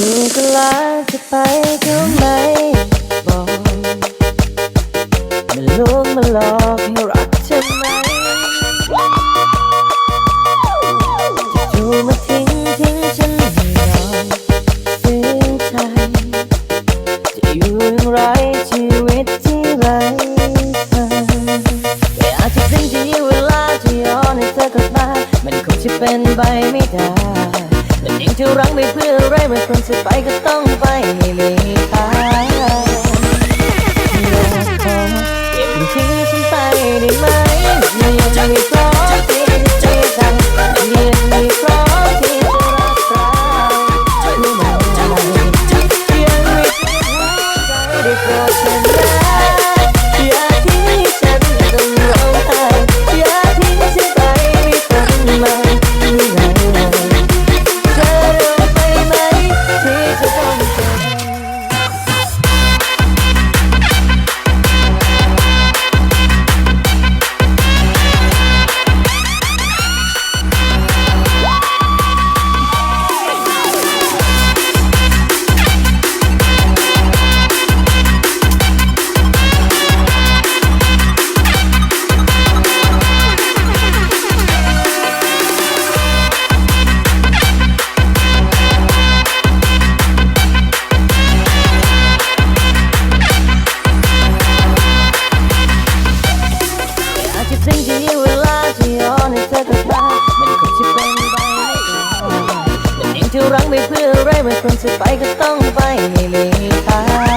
อยู่กันแล้วจะไปก็ไม่บอกมาลวงมาหลอกให้รักเธอไหมจู่ๆมาทิ้งทิ้งฉันให้นอนเสียใจจะอยู่อย่างไรชีวิตที่ไรเธอแต่อาจจะสิ้นที่เวลาที่ย้อนให้เธอกลับมา มันคงจะเป็นไปไม่ได้แต่ยิ่งที่รักไม่เพื่อ ไม่ควรจะไปก็ต้อง ที่รักไม่เพื่ออะไรเมื่อคนจะไปก็ต้องไปไม่มีทาง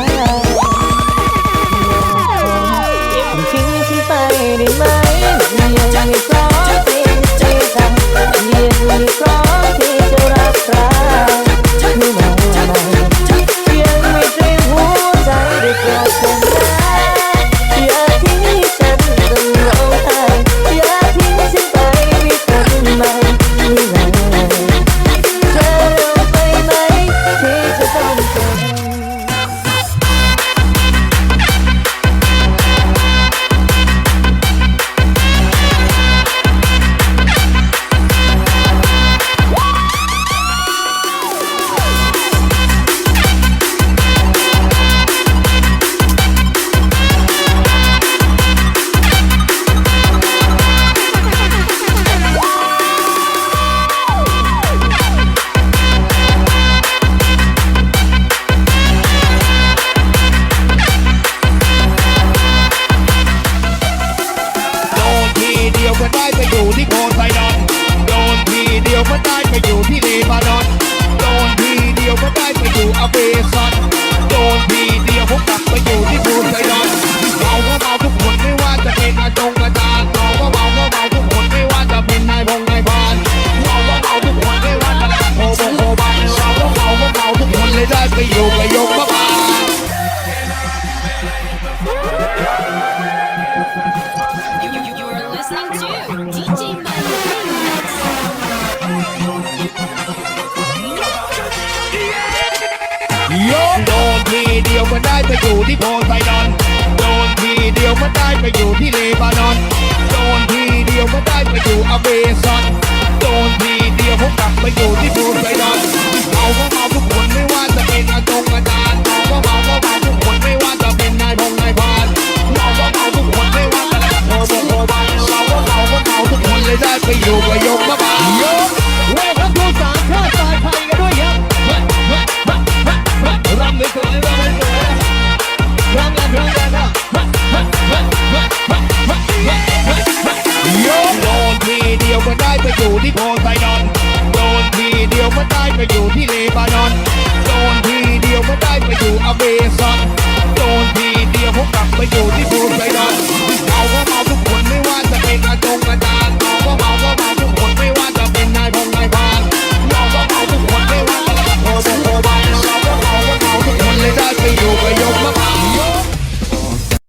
ยวมันได้ไปอยู่ที่โพไซดอนโดนทีเดียวมันได้ไปอยู่ที่เลบานอนโดนทีเดียวมันได้ไปอยู่อเมซอนโดนทีเดียวผมกลับไปอยู่ที่โพไซดอนเมาก็เมาทุกคนไม่ว่าจะเป็นอาจงอาจารย์เมาก็เมาก็เมาทุกคนไม่ว่าจะเป็นนายพงนายพานเมาก็เมาทุกคนไม่ว่าจะเป็นโพบงโพบานเมาก็เมาก็เมาทุกคนเลยได้ไปอยู่กับยมา ยวมันได้ไปอยู่ที่โพไซดอน โดนทีเดียวมันได้ไปอยู่ที่เลบานอน โดนทีเดียวมันได้ไปอยู่อเมซอน